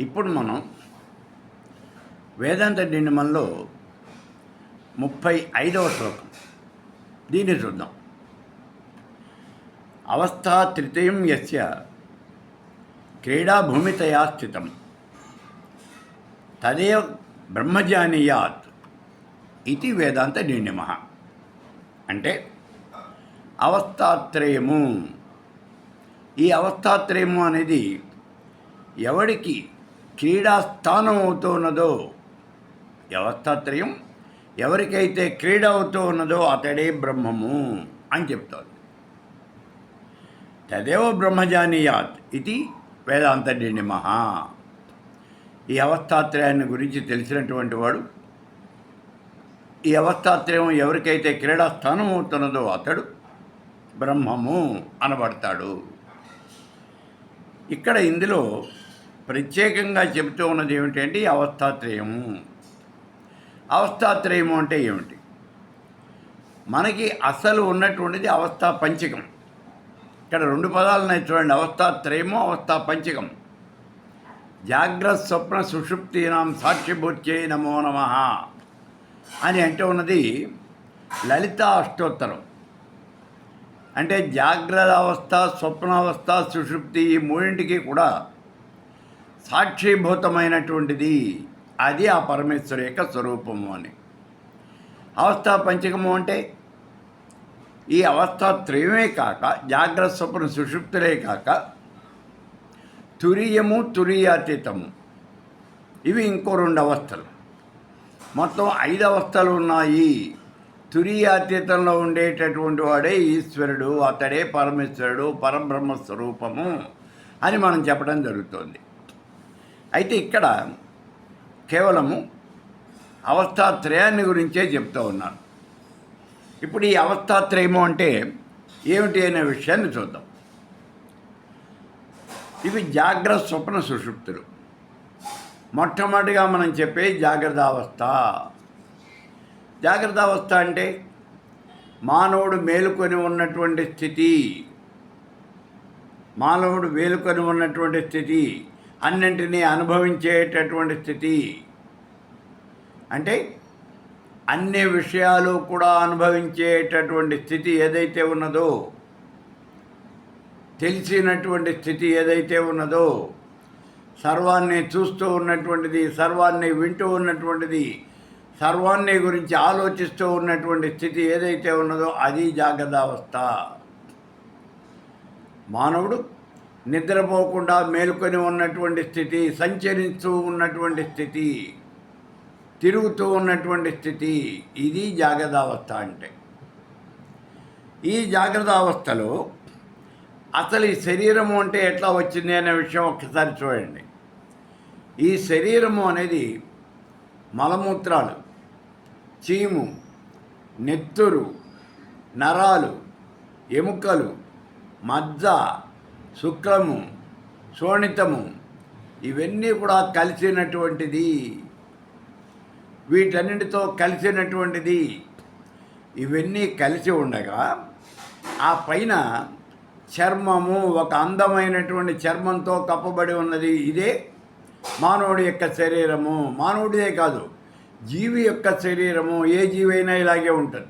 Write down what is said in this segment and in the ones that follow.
ఇప్పుడు మనం వేదాంత నిండిమంలో ముప్పై ఐదవ శ్లోకం. దీన్ని చూద్దాం. అవస్థా తృతీయం యస్య క్రీడాభూమితయా స్థితం. తదేవ బ్రహ్మజానీయాత్ ఇది వేదాంత నిర్ణిమ అంటే అవస్థాత్రయము. ఈ అవస్థాత్రయము అనేది ఎవడికి క్రీడాస్థానం అవుతున్నదో అవస్థాత్రయం ఎవరికైతే క్రీడ అవుతూ ఉన్నదో అతడే బ్రహ్మము అని చెప్తోంది తదేవ బ్రహ్మజానీయాత్ ఇది వేదాంత నిర్ణిమ ఈ అవస్థాత్రయాన్ని గురించి తెలిసినటువంటి వాడు ఈ అవస్థాత్రయం ఎవరికైతే క్రీడా స్థానం అవుతున్నదో అతడు బ్రహ్మము అనబడతాడు. ఇక్కడ ఇందులో ప్రత్యేకంగా చెబుతూ ఉన్నది ఏమిటంటే ఈ అవస్థాత్రయము. అవస్థాత్రయము అంటే ఏమిటి? మనకి అసలు ఉన్నటువంటిది అవస్థా పంచకం. ఇక్కడ రెండు పదాలు ఉన్నాయి చూడండి. అవస్థాత్రయము అవస్థా పంచకం. జాగ్రత్త స్వప్న సుషుప్తీనాం సాక్షిభూత్యై నమో నమ అని అంటే ఉన్నది లలిత అష్టోత్తరం. అంటే జాగ్రత్త అవస్థ స్వప్నావస్థ సుషుప్తి ఈ మూడింటికి కూడా సాక్షిభూతమైనటువంటిది. అది ఆ పరమేశ్వరు యొక్క స్వరూపము అని. అవస్థ పంచకము అంటే ఈ అవస్థ త్రయమే కాక జాగ్రత్త స్వప్న సుషుప్తులే కాక తురియము తురియాతీతము. ఇవి ఇంకో రెండు అవస్థలు. మొత్తం ఐదు అవస్థలు ఉన్నాయి. తురియాతీతంలో ఉండేటటువంటి వాడే ఈశ్వరుడు అతడే పరమేశ్వరుడు పరబ్రహ్మ స్వరూపము అని మనం చెప్పడం జరుగుతుంది. అయితే ఇక్కడ కేవలము అవస్థాత్రయాన్ని గురించే చెప్తూ ఉన్నాను ఇప్పుడు ఈ అవస్థాత్రయము అంటే ఏమిటి అనే విషయాన్ని చూద్దాం. ఇవి జాగ్రత్త స్వప్న సుషుప్తులు. మొట్టమొదటిగా మనం చెప్పే జాగ్రత్త అవస్థ. జాగ్రత్త అవస్థ అంటే మానవుడు మేలుకొని ఉన్నటువంటి స్థితి. మానవుడు మేలుకొని ఉన్నటువంటి స్థితి. అన్నింటినీ అనుభవించేటటువంటి స్థితి. అంటే అన్ని విషయాలు కూడా అనుభవించేటటువంటి స్థితి ఏదైతే ఉన్నదో తెలిసినటువంటి స్థితి ఏదైతే ఉన్నదో సర్వాన్ని చూస్తూ ఉన్నటువంటిది సర్వాన్ని వింటూ ఉన్నటువంటిది సర్వాన్ని గురించి ఆలోచిస్తూ ఉన్నటువంటి స్థితి ఏదైతే ఉన్నదో అది జాగ్రత్తావస్థ మానవుడు నిద్రపోకుండా మేలుకొని ఉన్నటువంటి స్థితి సంచరిస్తూ ఉన్నటువంటి స్థితి తిరుగుతూ ఉన్నటువంటి స్థితి ఇది జాగ్రత్తావస్థ అంటే. ఈ జాగ్రత్తావస్థలో అసలు ఈ శరీరము అంటే ఎట్లా వచ్చింది అనే విషయం ఒక్కసారి చూడండి. ఈ శరీరము అనేది మలమూత్రాలు చీము నెత్తురు నరాలు ఎముకలు మజ్జ శుక్రము శోణితము ఇవన్నీ కూడా కలిసినటువంటిది. వీటన్నిటితో కలిసినటువంటిది. ఇవన్నీ కలిసి ఉండగా ఆ పైన చర్మము ఒక అందమైనటువంటి చర్మంతో కప్పబడి ఉన్నది. ఇదే మానవుడి యొక్క శరీరము. మానవుడిదే కాదు జీవి యొక్క శరీరము. ఏ జీవి అయినా ఇలాగే ఉంటుంది.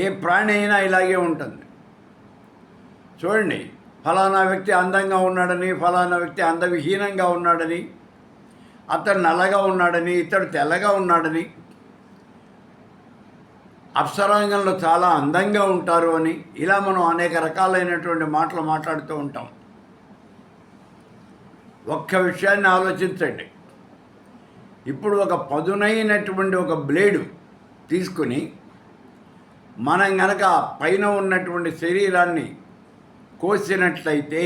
ఏ ప్రాణి అయినా ఇలాగే ఉంటుంది. చూడండి ఫలానా వ్యక్తి అందంగా ఉన్నాడని ఫలానా వ్యక్తి అందవిహీనంగా ఉన్నాడని అతడు నల్లగా ఉన్నాడని ఇతడు తెల్లగా ఉన్నాడని అప్సరాంగంలో చాలా అందంగా ఉంటారు అని ఇలా మనం అనేక రకాలైనటువంటి మాటలు మాట్లాడుతూ ఉంటాం. ఒక్క విషయాన్ని ఆలోచించండి. ఇప్పుడు ఒక పదునైనటువంటి ఒక బ్లేడు తీసుకుని మనం గనక పైన ఉన్నటువంటి శరీరాన్ని కోసినట్లయితే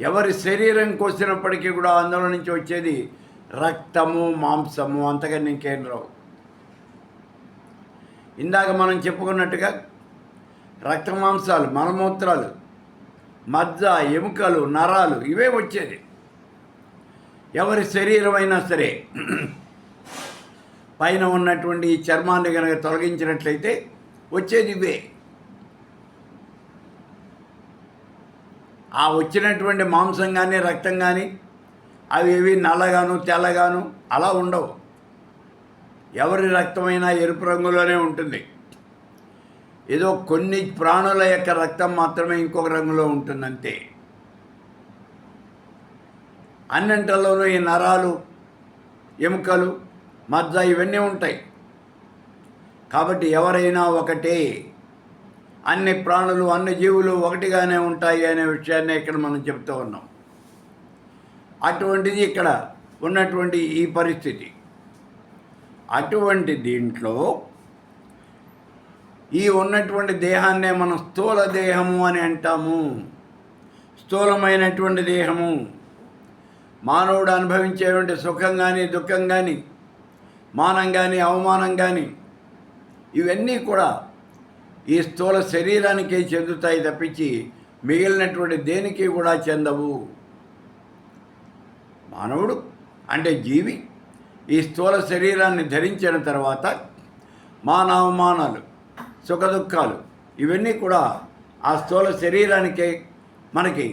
ఎవరి శరీరం కోసినప్పటికీ కూడా అందులో నుంచి వచ్చేది రక్తము మాంసము అంతకన్నా ఇంకేం రావు. ఇందాక మనం చెప్పుకున్నట్టుగా రక్త మాంసాలు మలమూత్రాలు మజ్జ ఎముకలు నరాలు ఇవే వచ్చేది. ఎవరి శరీరమైనా సరే పైన ఉన్నటువంటి ఈ చర్మాన్ని కనుక తొలగించినట్లయితే వచ్చేది ఇవే. ఆ వచ్చినటువంటి మాంసం కానీ రక్తం కానీ అవి ఇవి నల్లగాను తెల్లగాను అలా ఉండవు. ఎవరి రక్తమైనా ఎరుపు రంగులోనే ఉంటుంది. ఏదో కొన్ని ప్రాణుల యొక్క రక్తం మాత్రమే ఇంకొక రంగులో ఉంటుందంతే. అన్నింటిలోనూ ఈ నరాలు ఎముకలు మజ్జ ఇవన్నీ ఉంటాయి. కాబట్టి ఎవరైనా ఒకటే అన్ని ప్రాణులు అన్ని జీవులు ఒకటిగానే ఉంటాయి అనే విషయాన్ని ఇక్కడ మనం చెప్తూ ఉన్నాం. అటువంటిది ఇక్కడ ఉన్నటువంటి ఈ పరిస్థితి. అటువంటి దీంట్లో ఈ ఉన్నటువంటి దేహాన్నే మనం స్థూల దేహము అని అంటాము. స్థూలమైనటువంటి దేహము. మానవుడు అనుభవించేటువంటి సుఖం కానీ దుఃఖం కానీ మానం కానీ అవమానం కానీ ఇవన్నీ కూడా ఈ స్థూల శరీరానికే చెందుతాయి తప్పించి మిగిలినటువంటి దేనికి కూడా చెందవు. మానవుడు అంటే జీవి ఈ స్థూల శరీరాన్ని ధరించిన తర్వాత మానవమానాలు సుఖదుఖాలు ఇవన్నీ కూడా ఆ స్థూల శరీరానికే మనకి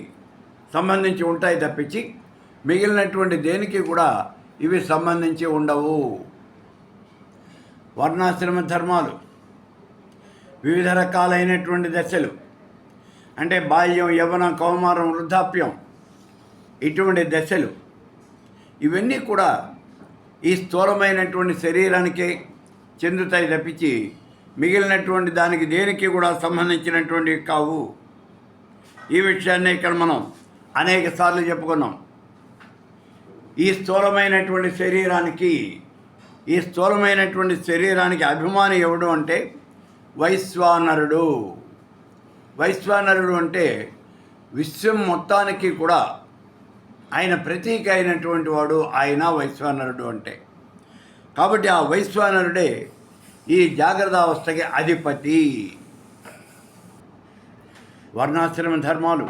సంబంధించి ఉంటాయి తప్పించి మిగిలినటువంటి దేనికి కూడా ఇవి సంబంధించి ఉండవు. వర్ణాశ్రమ ధర్మాలు వివిధ రకాలైనటువంటి దశలు. అంటే బాల్యం యవనం కౌమారం వృద్ధాప్యం ఇటువంటి దశలు. ఇవన్నీ కూడా ఈ స్థూలమైనటువంటి శరీరానికే చెందుతాయి తప్పించి మిగిలినటువంటి దానికి దేనికి కూడా సంబంధించినటువంటివి కావు. ఈ విషయాన్ని ఇక్కడ మనం అనేక సార్లు చెప్పుకున్నాం. ఈ స్థూలమైనటువంటి శరీరానికి ఈ స్థూలమైనటువంటి శరీరానికి అభిమాని ఎవడు అంటే వైశ్వానరుడు. వైశ్వానరుడు అంటే విశ్వం మొత్తానికి కూడా ఆయన ప్రతీక అయినటువంటి వాడు ఆయన వైశ్వానరుడు అంటే. కాబట్టి ఆ వైశ్వానరుడే ఈ జాగ్రత్త అవస్థకి అధిపతి. వర్ణాశ్రమ ధర్మాలు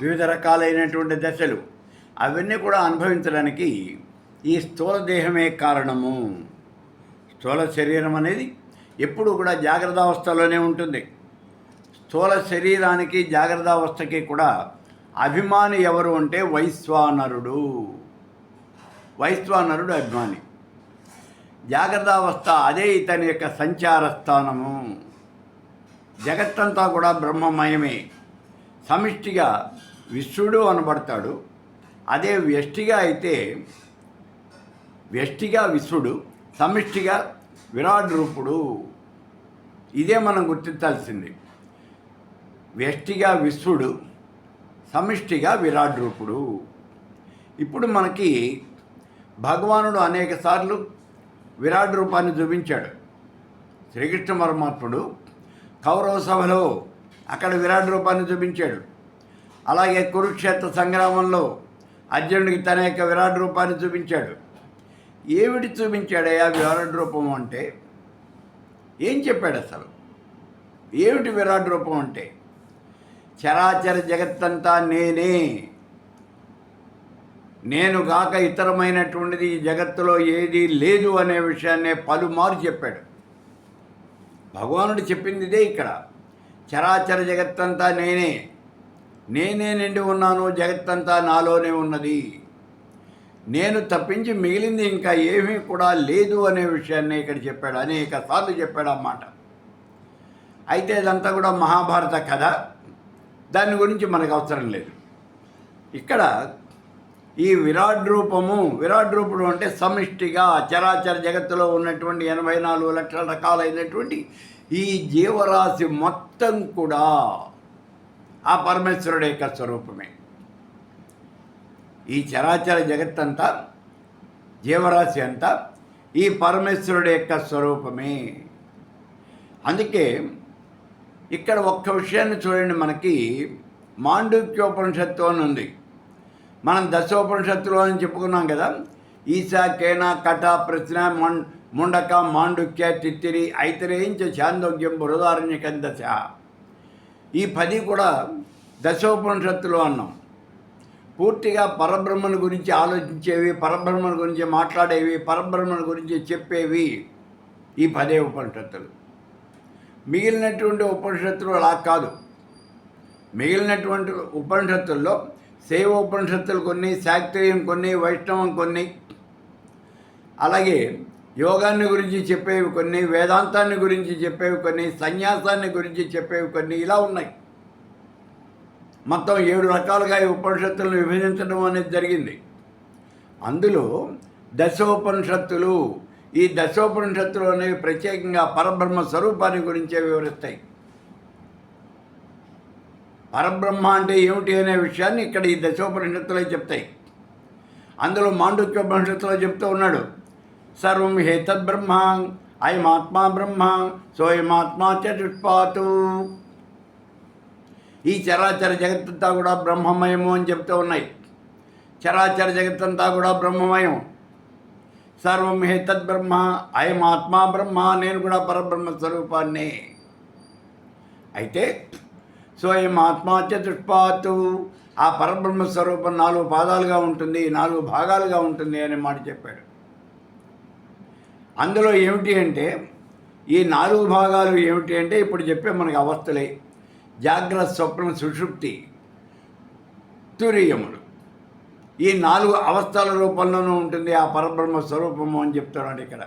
వివిధ రకాలైనటువంటి దశలు అవన్నీ కూడా అనుభవించడానికి ఈ స్థూల దేహమే కారణము. స్థూల శరీరం అనేది ఎప్పుడు కూడా జాగ్రత్త అవస్థలోనే ఉంటుంది. స్థూల శరీరానికి జాగ్రత్త అవస్థకి కూడా అభిమాని ఎవరు అంటే వైశ్వానరుడు. వైశ్వానరుడు అభిమాని. జాగ్రత్త అవస్థ అదే ఇతని యొక్క సంచార స్థానము. జగత్తంతా కూడా బ్రహ్మమయమే. సమిష్టిగా విశ్వడు అనబడతాడు. అదే వ్యష్టిగా అయితే వ్యష్టిగా విశ్వడు సమిష్టిగా విరాట్ రూపుడు. ఇదే మనం గుర్తించాల్సింది. వ్యష్టిగా విశ్వడు సమిష్టిగా విరాట్ రూపుడు ఇప్పుడు మనకి భగవానుడు అనేక సార్లు విరాట్ రూపాన్ని చూపించాడు. శ్రీకృష్ణ పరమాత్ముడు కౌరవ సభలో అక్కడ విరాట్ రూపాన్ని చూపించాడు. అలాగే కురుక్షేత్ర సంగ్రామంలో అర్జునుడికి తన యొక్క విరాట్ రూపాన్ని చూపించాడు. ఏమిటి చూపించాడయ్యా విరాట్ రూపం అంటే? ఏం చెప్పాడు అసలు? ఏమిటి విరాట్ రూపం అంటే? చరాచర జగత్తంతా నేనే. నేను గాక ఇతరమైనటువంటిది ఈ జగత్తులో ఏది లేదు అనే విషయాన్నే పలుమారు చెప్పాడు. భగవానుడు చెప్పింది ఇదే ఇక్కడ. చరాచర జగత్తంతా నేనే. నేనే నిండి ఉన్నాను జగత్తంతా నాలోనే ఉన్నది. నేను తప్పించి మిగిలింది ఇంకా ఏమీ కూడా లేదు అనే విషయాన్ని ఇక్కడ చెప్పాడు అనేక సార్లు చెప్పాడు అన్నమాట. అయితే ఇదంతా కూడా మహాభారత కథ. దాని గురించి మనకు అవసరం లేదు. ఇక్కడ ఈ విరాట్ రూపము విరాట్ రూపుడు అంటే సమిష్టిగా చరాచర జగత్తులో ఉన్నటువంటి ఎనభై నాలుగు లక్షల రకాలైనటువంటి ఈ జీవరాశి మొత్తం కూడా ఆ పరమేశ్వరుడు యొక్క స్వరూపమే. ఈ చరాచర జగత్తంతా జీవరాశి అంతా ఈ పరమేశ్వరుడు యొక్క స్వరూపమే. అందుకే ఇక్కడ ఒక్క విషయాన్ని చూడండి మనకి. మాండూక్యోపనిషత్తు అని ఉంది. మనం దశోపనిషత్తులో అని చెప్పుకున్నాం కదా. ఈశా కేనా కట ప్రశ్న మం ముండక మాండుక్య తిత్తిరి ఐతరేయించ చాందోగ్యం బృదారణ్యకం దశ. ఈ పది కూడా దశోపనిషత్తులో అన్నాం. పూర్తిగా పరబ్రహ్మను గురించి ఆలోచించేవి పరబ్రహ్మను గురించి మాట్లాడేవి పరబ్రహ్మను గురించి చెప్పేవి ఈ పదే ఉపనిషత్తులు. మిగిలినటువంటి ఉపనిషత్తులు అలా కాదు. మిగిలినటువంటి ఉపనిషత్తుల్లో శైవ ఉపనిషత్తులు కొన్ని శాక్తేయం కొన్ని వైష్ణవం కొన్ని అలాగే యోగాన్ని గురించి చెప్పేవి కొన్ని వేదాంతాన్ని గురించి చెప్పేవి కొన్ని సన్యాసాన్ని గురించి చెప్పేవి కొన్ని ఇలా ఉన్నాయి. మొత్తం ఏడు రకాలుగా ఈ ఉపనిషత్తులను విభజించడం అనేది జరిగింది. అందులో దశోపనిషత్తులు ఈ దశోపనిషత్తులు అనేవి ప్రత్యేకంగా పరబ్రహ్మ స్వరూపాన్ని గురించే వివరిస్తాయి. పరబ్రహ్మ అంటే ఏమిటి అనే విషయాన్ని ఇక్కడ ఈ దశోపనిషత్తులే చెప్తాయి. అందులో మాండుక్యోపనిషత్తులో చెప్తూ ఉన్నాడు. సర్వం హేతద్బ్రహ్మ అయమాత్మా బ్రహ్మ సోయమాత్మా చతుష్పాతు. ఈ చరాచర జగత్తంతా కూడా బ్రహ్మమయము అని చెప్తూ ఉన్నాయి. చరాచర జగత్తంతా కూడా బ్రహ్మమయం. సర్వం హేతద్బ్రహ్మ అయం ఆత్మా బ్రహ్మ నేను కూడా పరబ్రహ్మ స్వరూపాన్ని. అయితే స్వయం ఆత్మా చతుష్పాతు ఆ పరబ్రహ్మ స్వరూపం నాలుగు పాదాలుగా ఉంటుంది నాలుగు భాగాలుగా ఉంటుంది అనే మాట చెప్పాడు. అందులో ఏమిటి అంటే ఈ నాలుగు భాగాలు ఏమిటి అంటే ఇప్పుడు చెప్పే మనకి అవస్థలే. జాగ్రత్త స్వప్న సుషుప్తి తురియములు ఈ నాలుగు అవస్థల రూపంలోనూ ఉంటుంది ఆ పరబ్రహ్మ స్వరూపము అని చెప్తున్నాడు ఇక్కడ.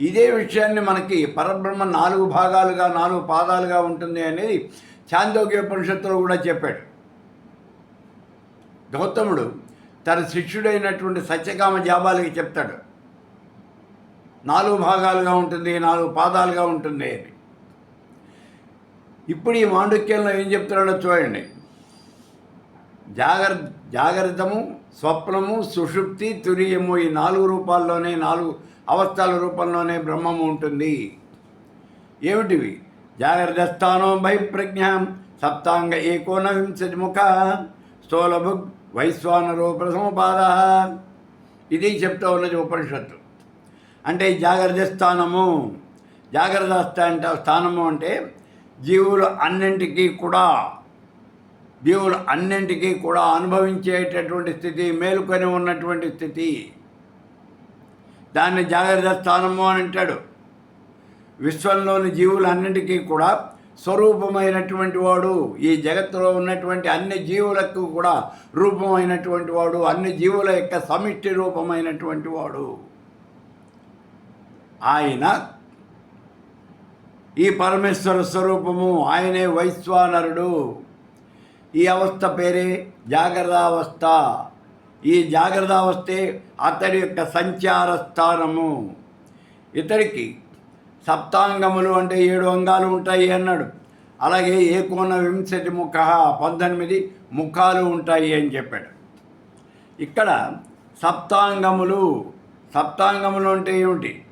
ఇదే విషయాన్ని మనకి పరబ్రహ్మ నాలుగు భాగాలుగా నాలుగు పాదాలుగా ఉంటుంది అనేది చాందోగ్యోపనిషత్తులో కూడా చెప్పాడు. గౌతముడు తన శిష్యుడైనటువంటి సత్యకామ జాబాలకి చెప్తాడు. నాలుగు భాగాలుగా ఉంటుంది నాలుగు పాదాలుగా ఉంటుంది అని. ఇప్పుడు ఈ మాండుక్యంలో ఏం చెప్తున్నాడో చూడండి. జాగ్ర జాగ్రత్తము స్వప్నము సుషుప్తి తురియము ఈ నాలుగు రూపాల్లోనే నాలుగు అవస్థల రూపంలోనే బ్రహ్మము ఉంటుంది. ఏమిటివి? జాగ్రత్త స్థానం బహిప్రజ్ఞ సప్తాంగ ఏకోన వింశతి ముఖ స్థూలభుగ్ వైశ్వానరో ప్రథమపాద ఇది చెప్తా ఉన్నది ఉపనిషత్తు. అంటే జాగ్రత్త స్థానము జాగ్రత్త స్థానము అంటే జీవులు అన్నింటికీ కూడా జీవులు అన్నింటికీ కూడా అనుభవించేటటువంటి స్థితి మేలుకొని ఉన్నటువంటి స్థితి. దాన్ని జాగ్రత్త స్థానము అని అంటాడు. విశ్వంలోని జీవులన్నింటికీ కూడా స్వరూపమైనటువంటి వాడు ఈ జగత్తులో ఉన్నటువంటి అన్ని జీవులకు కూడా రూపమైనటువంటి వాడు అన్ని జీవుల యొక్క సమిష్టి రూపమైనటువంటి వాడు. ఆయన ఈ పరమేశ్వర స్వరూపము ఆయనే వైశ్వానరుడు. ఈ అవస్థ పేరే జాగ్రత్తావస్థ. ఈ జాగ్రత్తావస్థే అతడి యొక్క సంచార స్థానము. ఇతడికి సప్తాంగములు అంటే ఏడు అంగాలు ఉంటాయి అన్నాడు. అలాగే ఏకోన వింశతి ముఖ పద్దెనిమిది ముఖాలు ఉంటాయి అని చెప్పాడు. ఇక్కడ సప్తాంగములు సప్తాంగములు అంటే ఏమిటి?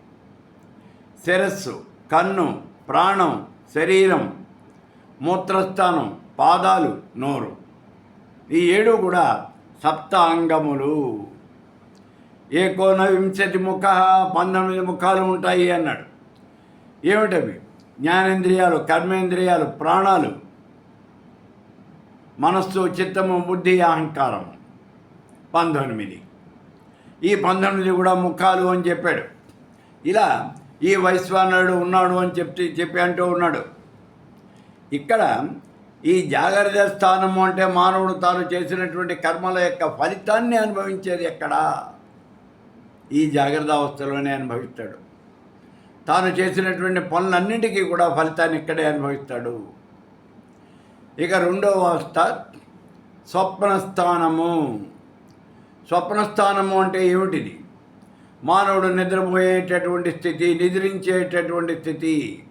శిరస్సు కన్ను ప్రాణం శరీరం మూత్రస్థానం పాదాలు నోరు. ఈ ఏడు కూడా సప్త అంగములు ఏకోన వింశతి ముఖ పంతొమ్మిది ముఖాలు ఉంటాయి అన్నాడు. ఏమిటవి? జ్ఞానేంద్రియాలు కర్మేంద్రియాలు ప్రాణాలు. మనస్సు చిత్తము బుద్ధి అహంకారం పంతొమ్మిది. ఈ పంతొమ్మిది కూడా ముఖాలు అని చెప్పాడు. ఇలా ఈ వైశ్వానరుడు ఉన్నాడు అని చెప్పి చెప్పి అంటూ ఉన్నాడు. ఇక్కడ ఈ జాగ్రత్త స్థానము అంటే మానవుడు తాను చేసినటువంటి కర్మల యొక్క ఫలితాన్ని అనుభవించేది ఎక్కడా? ఈ జాగ్రత్త అవస్థలోనే అనుభవిస్తాడు. తాను చేసినటువంటి పనులన్నింటికీ కూడా ఫలితాన్ని ఇక్కడే అనుభవిస్తాడు. ఇక రెండవ అవస్థ స్వప్నస్థానము. స్వప్నస్థానము అంటే ఏమిటిది? మానవుడు నిద్రపోయేటటువంటి స్థితి నిద్రించేటటువంటి స్థితి.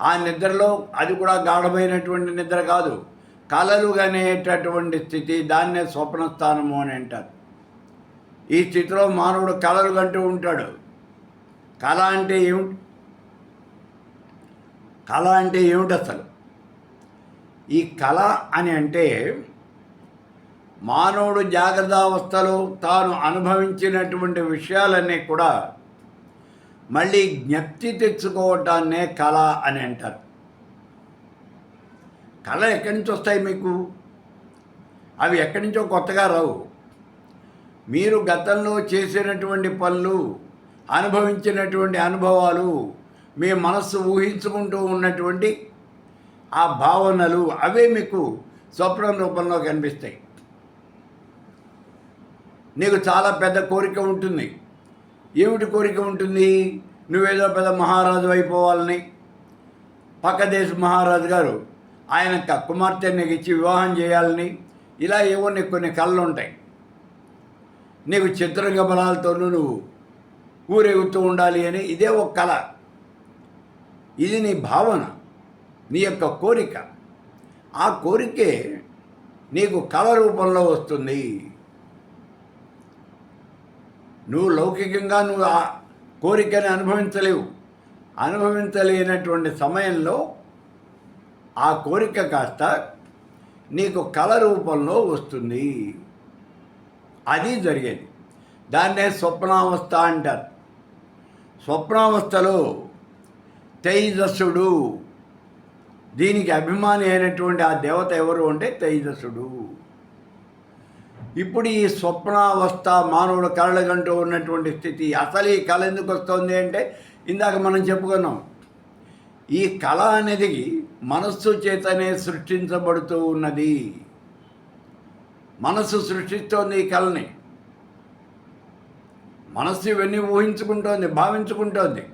ఆ నిద్రలో అది కూడా గాఢమైనటువంటి నిద్ర కాదు. కలలు కనేటటువంటి స్థితి దాన్నే స్వప్నస్థానము అని అంటారు. ఈ స్థితిలో మానవుడు కలలు కంటూ ఉంటాడు. కళ అంటే ఏమిటి కళ అంటే ఏమిటి అసలు? ఈ కళ అని అంటే మానవుడు జాగ్రత్తావస్థలో తాను అనుభవించినటువంటి విషయాలన్నీ కూడా మళ్ళీ జ్ఞప్తి తెచ్చుకోవటాన్నే కళ అని అంటారు. కళ ఎక్కడి నుంచి వస్తాయి మీకు? అవి ఎక్కడి నుంచో కొత్తగా రావు. మీరు గతంలో చేసినటువంటి పనులు అనుభవించినటువంటి అనుభవాలు మీ మనస్సు ఊహించుకుంటూ ఉన్నటువంటి ఆ భావనలు అవే మీకు స్వప్న రూపంలో కనిపిస్తాయి. నీకు చాలా పెద్ద కోరిక ఉంటుంది. ఏమిటి కోరిక ఉంటుంది? నువ్వేదో పెద్ద మహారాజు అయిపోవాలని. పక్క దేశ మహారాజు గారు ఆయన కుమార్తె నీకు ఇచ్చి వివాహం చేయాలని. ఇలా ఏవో నీకు కొన్ని కళ్ళు ఉంటాయి నీకు చిత్రంగ బలాలతోనూ నువ్వు ఊరేగుతూ ఉండాలి అని ఇదే ఒక కళ. ఇది నీ భావన నీ యొక్క కోరిక. ఆ కోరికే నీకు కళ రూపంలో వస్తుంది. నువ్వు లౌకికంగా నువ్వు ఆ కోరికని అనుభవించలేవు. అనుభవించలేనటువంటి సమయంలో ఆ కోరిక కాస్త నీకు కళ రూపంలో వస్తుంది. అది జరిగేది. దాన్నే స్వప్నావస్థ అంటారు. స్వప్నావస్థలో తేజస్సుడు దీనికి అభిమాని అయినటువంటి ఆ దేవత ఎవరు అంటే తేజస్సుడు. ఇప్పుడు ఈ స్వప్నావస్థ మానవుడు కలగంటూ ఉన్నటువంటి స్థితి అసలు ఈ కళ ఎందుకు వస్తుంది అంటే ఇందాక మనం చెప్పుకున్నాం. ఈ కళ అనేది మనస్సు చేతనే సృష్టించబడుతూ ఉన్నది. మనస్సు సృష్టిస్తోంది ఈ కళని. మనస్సు ఇవన్నీ ఊహించుకుంటోంది భావించుకుంటోంది.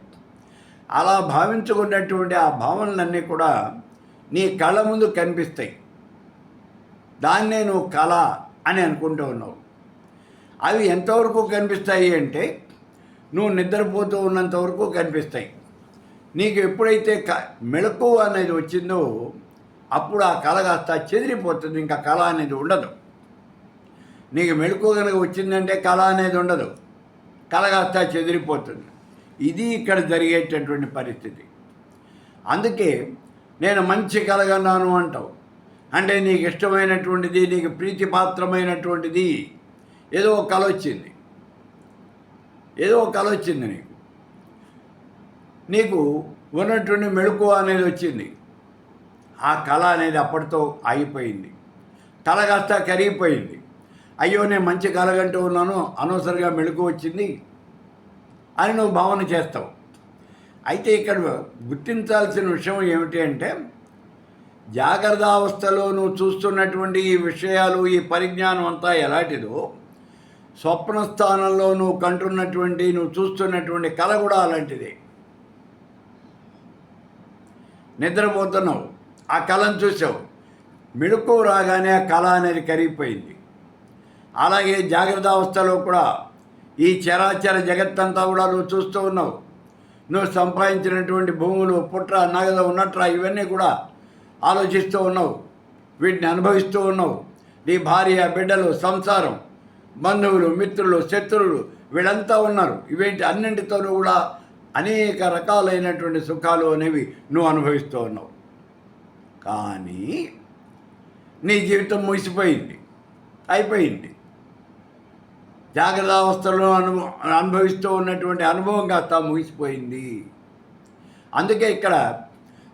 అలా భావించుకున్నటువంటి ఆ భావనలన్నీ కూడా నీ కళ్ళ ముందు కనిపిస్తాయి. దాన్నే నువ్వు కళ అని అనుకుంటూ ఉన్నావు. అవి ఎంతవరకు కనిపిస్తాయి అంటే నువ్వు నిద్రపోతూ ఉన్నంత వరకు కనిపిస్తాయి. నీకు ఎప్పుడైతే క మెళకు అనేది వచ్చిందో అప్పుడు ఆ కళ కాస్త చెదిరిపోతుంది ఇంకా కళ అనేది ఉండదు. నీకు మెళకు కనుక వచ్చిందంటే కళ అనేది ఉండదు. కళ కాస్త చెదిరిపోతుంది. ఇది ఇక్కడ జరిగేటటువంటి పరిస్థితి. అందుకే నేను మంచి కలగన్నాను అంటావు. అంటే నీకు ఇష్టమైనటువంటిది నీకు ప్రీతిపాత్రమైనటువంటిది. ఏదో ఒక కళ వచ్చింది. ఏదో ఒక కళ వచ్చింది నీకు. నీకు ఉన్నటువంటి మెళుకువ అనేది వచ్చింది. ఆ కళ అనేది అప్పటితో ఆగిపోయింది. తల కాస్త కరిగిపోయింది. అయ్యో నేను మంచి కలగంటూ ఉన్నాను అనవసరంగా మెళుకు వచ్చింది అని నువ్వు భావన చేస్తావు. అయితే ఇక్కడ గుర్తించాల్సిన విషయం ఏమిటి అంటే జాగ్రత్త అవస్థలో నువ్వు చూస్తున్నటువంటి ఈ విషయాలు ఈ పరిజ్ఞానం అంతా ఎలాంటిదో స్వప్న స్థానంలో నువ్వు కంటున్నటువంటి నువ్వు చూస్తున్నటువంటి కళ కూడా అలాంటిదే. నిద్రపోతున్నావు ఆ కళను చూసావు. మెడుకు రాగానే ఆ కళ అనేది కరిగిపోయింది. అలాగే జాగ్రత్త అవస్థలో కూడా ఈ చరాచర జగత్తంతా కూడా నువ్వు చూస్తూ ఉన్నావు. నువ్వు సంపాదించినటువంటి భూములు పుట్ర నగదు ఉన్నట్ర ఇవన్నీ కూడా ఆలోచిస్తూ ఉన్నావు వీటిని అనుభవిస్తూ ఉన్నావు. నీ భార్య బిడ్డలు సంసారం బంధువులు మిత్రులు శత్రువులు వీళ్ళంతా ఉన్నారు. ఇవేంటి అన్నింటితోనూ కూడా అనేక రకాలైనటువంటి సుఖాలు అనేవి నువ్వు అనుభవిస్తూ ఉన్నావు. కానీ నీ జీవితం ముగిసిపోయింది అయిపోయింది. జాగ్రత్త అవస్థలో అను అనుభవిస్తూ ఉన్నటువంటి అనుభవం కాస్త ముగిసిపోయింది. అందుకే ఇక్కడ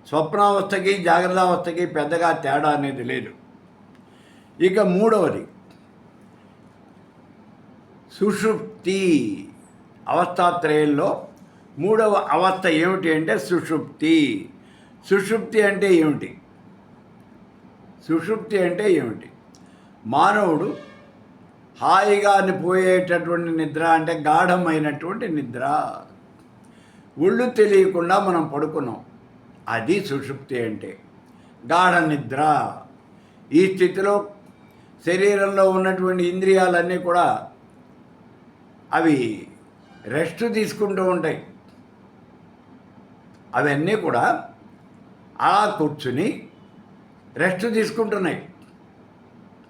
స్వప్నావస్థకి జాగ్రత్త అవస్థకి పెద్దగా తేడా అనేది లేదు. ఇక మూడవది సుషుప్తి అవస్థాత్రయంలో మూడవ అవస్థ ఏమిటి అంటే సుషుప్తి. సుషుప్తి అంటే ఏమిటి? సుషుప్తి అంటే ఏమిటి? మానవుడు హాయిగా పోయేటటువంటి నిద్ర అంటే గాఢమైనటువంటి నిద్ర. ఒళ్ళు తెలియకుండా మనం పడుకున్నాం. అది సుషుప్తి అంటే. గాఢ నిద్ర. ఈ స్థితిలో శరీరంలో ఉన్నటువంటి ఇంద్రియాలన్నీ కూడా అవి రెస్ట్ తీసుకుంటూ ఉంటాయి. అవన్నీ కూడా అలా కూర్చుని రెస్ట్ తీసుకుంటున్నాయి.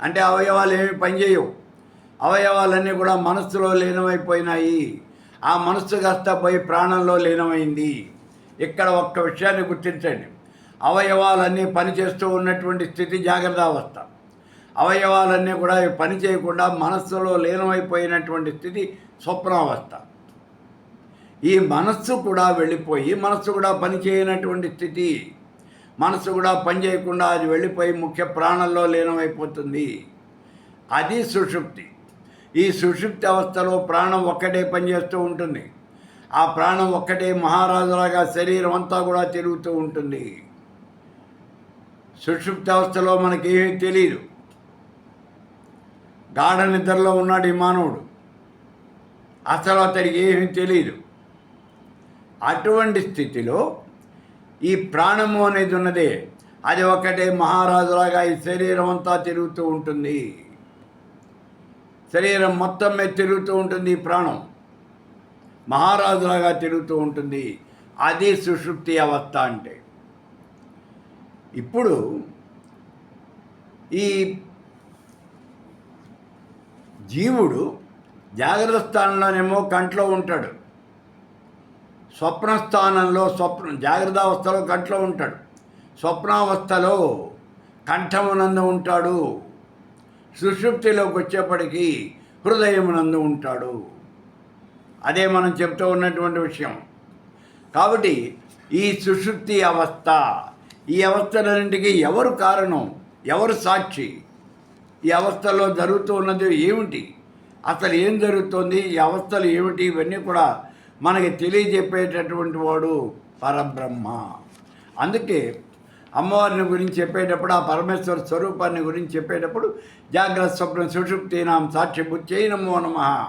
అంటే అవయవాలు ఏమి పనిచేయవు అవయవాలన్నీ కూడా మనస్సులో లీనమైపోయినాయి. ఆ మనస్సు కాస్త పోయి ప్రాణంలో లీనమైంది. ఇక్కడ ఒక్క విషయాన్ని గుర్తించండి. అవయవాలన్నీ పనిచేస్తూ ఉన్నటువంటి స్థితి జాగ్రత్త అవస్థ అవయవాలన్నీ కూడా పని చేయకుండా మనస్సులో లీనమైపోయినటువంటి స్థితి స్వప్నావస్థ. ఈ మనస్సు కూడా వెళ్ళిపోయి మనస్సు కూడా పని చేయనటువంటి స్థితి మనస్సు కూడా పని చేయకుండా అది వెళ్ళిపోయి ముఖ్య ప్రాణంలో లీనమైపోతుంది. అది సుషుప్తి. ఈ సుషుప్తి అవస్థలో ప్రాణం ఒక్కటే పనిచేస్తూ ఉంటుంది. ఆ ప్రాణం ఒక్కటే మహారాజులాగా శరీరం అంతా కూడా తిరుగుతూ ఉంటుంది. సుక్షిప్త అవస్థలో మనకేమీ తెలియదు గాఢ నిద్రలో ఉన్నాడు ఈ మానవుడు. అసలు అతడికి ఏమీ తెలియదు అటువంటి స్థితిలో ఈ ప్రాణము అనేది ఉన్నదే. అది ఒకటే మహారాజులాగా ఈ శరీరం అంతా తిరుగుతూ ఉంటుంది. శరీరం మొత్తం మీద తిరుగుతూ ఉంటుంది ఈ ప్రాణం. మహారాజులాగా తిరుగుతూ ఉంటుంది. అది సుషుప్తి అవస్థ అంటే. ఇప్పుడు ఈ జీవుడు జాగ్రత్త స్థానంలోనేమో కంట్లో ఉంటాడు. స్వప్న స్థానంలో స్వప్న జాగ్రత్త అవస్థలో కంట్లో ఉంటాడు. స్వప్నావస్థలో కంఠమునందు ఉంటాడు. సుషుప్తిలోకి వచ్చేప్పటికీ హృదయమునందు ఉంటాడు. అదే మనం చెప్తూ ఉన్నటువంటి విషయం. కాబట్టి ఈ సుషుప్తి అవస్థ ఈ అవస్థలన్నింటికి ఎవరు కారణం ఎవరు సాక్షి? ఈ అవస్థలో జరుగుతూ ఉన్నది ఏమిటి? అసలు ఏం జరుగుతుంది? ఈ అవస్థలు ఏమిటి? ఇవన్నీ కూడా మనకి తెలియజెప్పేటటువంటి వాడు పరబ్రహ్మ. అందుకే అమ్మవారిని గురించి చెప్పేటప్పుడు ఆ పరమేశ్వర స్వరూపాన్ని గురించి చెప్పేటప్పుడు జాగ్రత్త స్వప్న సుషుప్తినాం సాక్షిభూత్యై నమో నమ.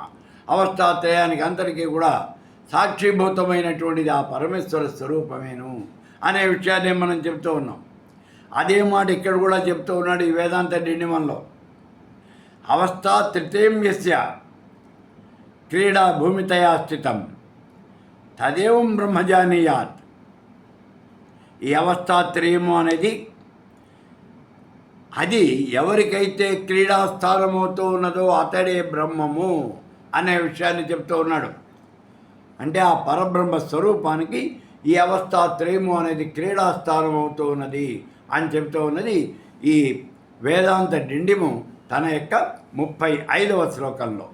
అవస్థాత్రయానికి అందరికీ కూడా సాక్షిభూతమైనటువంటిది ఆ పరమేశ్వర స్వరూపమేను అనే విషయాన్ని మనం చెప్తూ ఉన్నాం. అదే మాట ఇక్కడ కూడా చెప్తూ ఉన్నాడు ఈ వేదాంత డిండిమంలో అవస్థ తృతీయస్య క్రీడా భూమితయా స్థితం. తదేవం బ్రహ్మజానీయాత్. ఈ అవస్థాత్రయము అనేది అది ఎవరికైతే క్రీడా స్థానమవుతూ ఉన్నదో అతడే బ్రహ్మము. అనే విషయాన్ని చెప్తూ ఉన్నాడు. అంటే ఆ పరబ్రహ్మ స్వరూపానికి ఈ అవస్థాత్రయము అనేది క్రీడాస్థానం అవుతూ ఉన్నది అని చెప్తూ ఉన్నది. ఈ వేదాంత డిండిము తన యొక్క ముప్పై ఐదవ శ్లోకంలో.